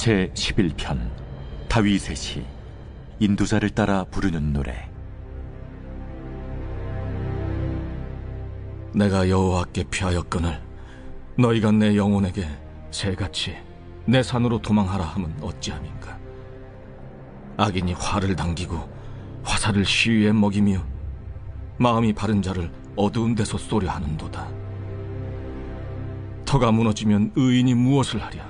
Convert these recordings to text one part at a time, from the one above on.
제 11편 다윗의 시 인도자를 따라 부르는 노래. 내가 여호와께 피하였거늘 너희가 내 영혼에게 새같이 내 산으로 도망하라 함은 어찌함인가? 악인이 화를 당기고 화살을 시위에 먹이며 마음이 바른 자를 어두운 데서 쏘려 하는도다. 터가 무너지면 의인이 무엇을 하랴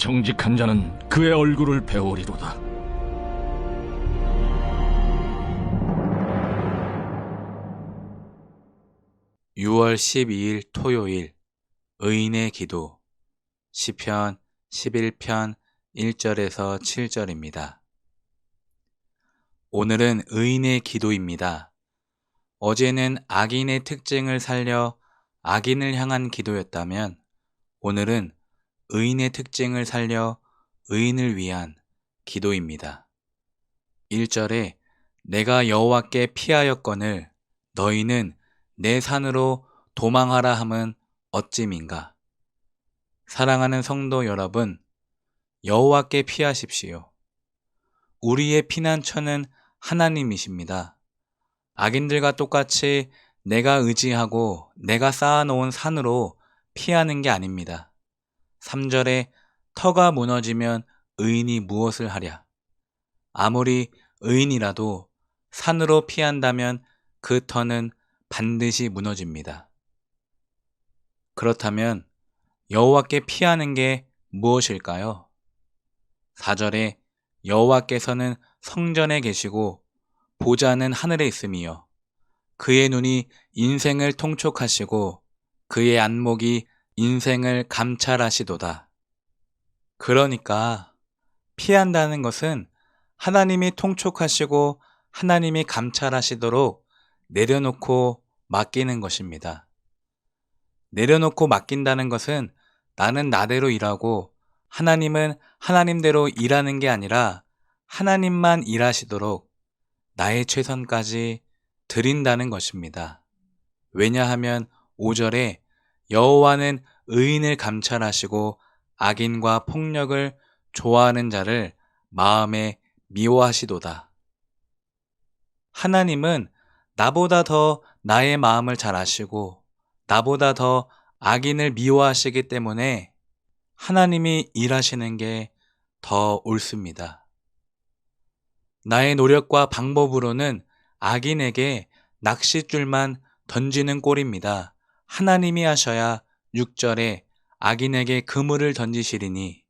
정직한 자는 그의 얼굴을 배우리로다. 6월 12일 토요일 의인의 기도 시편 11편 1절에서 7절입니다. 오늘은 의인의 기도입니다. 어제는 악인의 특징을 살려 악인을 향한 기도였다면 오늘은 의인의 특징을 살려 의인을 위한 기도입니다. 1절에 내가 여호와께 피하였거늘 너희는 내 산으로 도망하라 함은 어찌민가. 사랑하는 성도 여러분, 여호와께 피하십시오. 우리의 피난처는 하나님이십니다. 악인들과 똑같이 내가 의지하고 내가 쌓아놓은 산으로 피하는 게 아닙니다. 3절에 터가 무너지면 의인이 무엇을 하랴. 아무리 의인이라도 산으로 피한다면 그 터는 반드시 무너집니다. 그렇다면 여호와께 피하는 게 무엇일까요? 4절에 여호와께서는 성전에 계시고 보좌는 하늘에 있으며 그의 눈이 인생을 통촉하시고 그의 안목이 인생을 감찰하시도다. 그러니까 피한다는 것은 하나님이 통촉하시고 하나님이 감찰하시도록 내려놓고 맡기는 것입니다. 내려놓고 맡긴다는 것은 나는 나대로 일하고 하나님은 하나님대로 일하는 게 아니라 하나님만 일하시도록 나의 최선까지 드린다는 것입니다. 왜냐하면 5절에 여호와는 의인을 감찰하시고 악인과 폭력을 좋아하는 자를 마음에 미워하시도다. 하나님은 나보다 더 나의 마음을 잘 아시고 나보다 더 악인을 미워하시기 때문에 하나님이 일하시는 게 더 옳습니다. 나의 노력과 방법으로는 악인에게 낚싯줄만 던지는 꼴입니다. 하나님이 하셔야 6절에 악인에게 그물을 던지시리니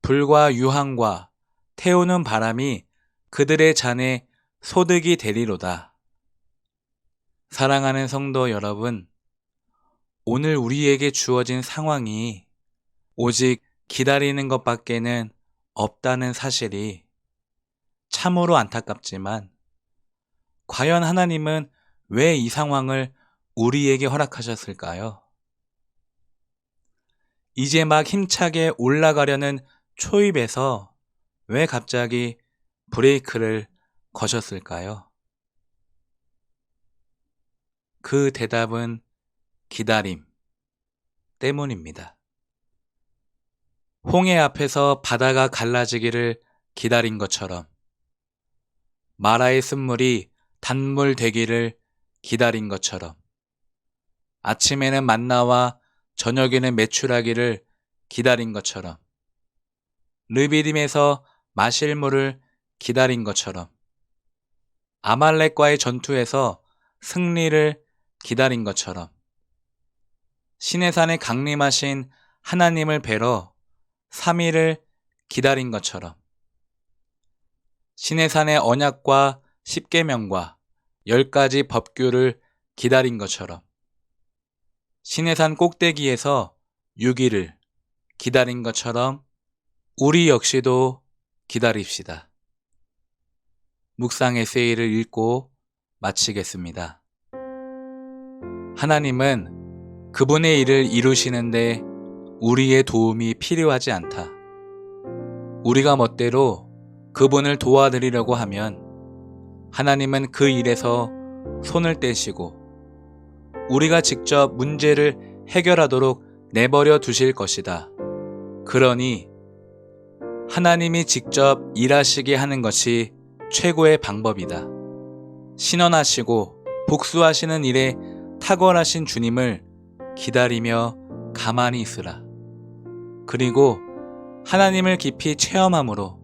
불과 유황과 태우는 바람이 그들의 잔에 소득이 되리로다. 사랑하는 성도 여러분, 오늘 우리에게 주어진 상황이 오직 기다리는 것밖에는 없다는 사실이 참으로 안타깝지만, 과연 하나님은 왜 이 상황을 우리에게 허락하셨을까요? 이제 막 힘차게 올라가려는 초입에서 왜 갑자기 브레이크를 거셨을까요? 그 대답은 기다림 때문입니다. 홍해 앞에서 바다가 갈라지기를 기다린 것처럼 마라의 쓴물이 단물 되기를 기다린 것처럼 아침에는 만나와 저녁에는 매출하기를 기다린 것처럼 르비딤에서 마실 물을 기다린 것처럼 아말렉과의 전투에서 승리를 기다린 것처럼 신의 산에 강림하신 하나님을 뵈러 3일을 기다린 것처럼 신의 산의 언약과 십계명과 열 가지 법규를 기다린 것처럼 신의 산 꼭대기에서 6일을 기다린 것처럼 우리 역시도 기다립시다. 묵상 에세이를 읽고 마치겠습니다. 하나님은 그분의 일을 이루시는데 우리의 도움이 필요하지 않다. 우리가 멋대로 그분을 도와드리려고 하면 하나님은 그 일에서 손을 떼시고 우리가 직접 문제를 해결하도록 내버려 두실 것이다. 그러니 하나님이 직접 일하시게 하는 것이 최고의 방법이다. 신원하시고 복수하시는 일에 탁월하신 주님을 기다리며 가만히 있으라. 그리고 하나님을 깊이 체험함으로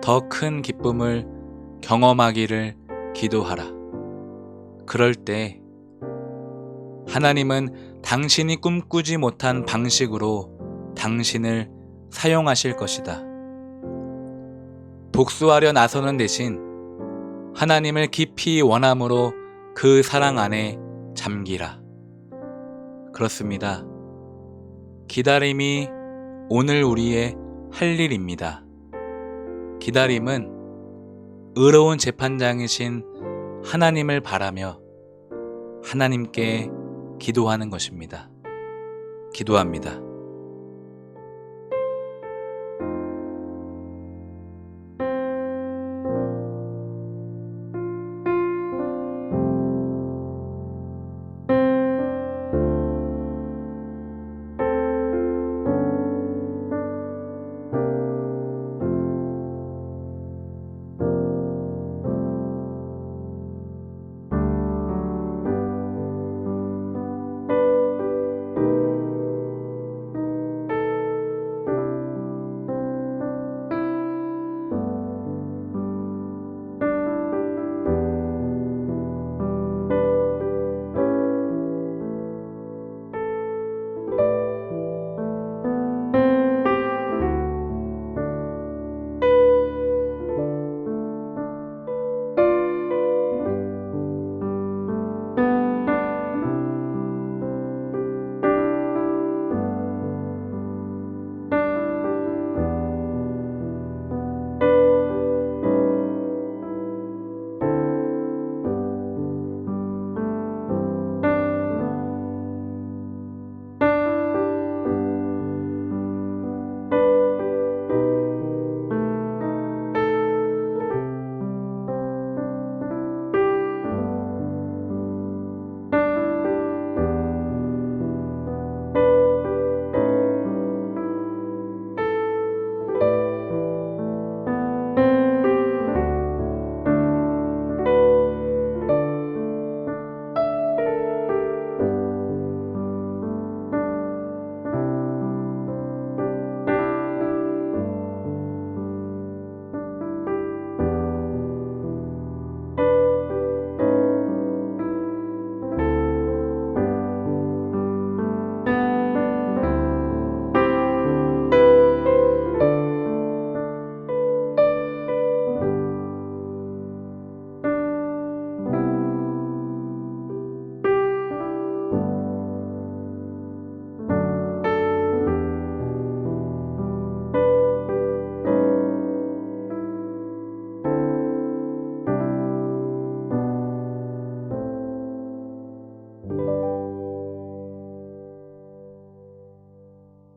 더 큰 기쁨을 경험하기를 기도하라. 그럴 때 하나님은 당신이 꿈꾸지 못한 방식으로 당신을 사용하실 것이다. 복수하려 나서는 대신 하나님을 깊이 원함으로 그 사랑 안에 잠기라. 그렇습니다. 기다림이 오늘 우리의 할 일입니다. 기다림은 의로운 재판장이신 하나님을 바라며 하나님께 기도하는 것입니다. 기도합니다.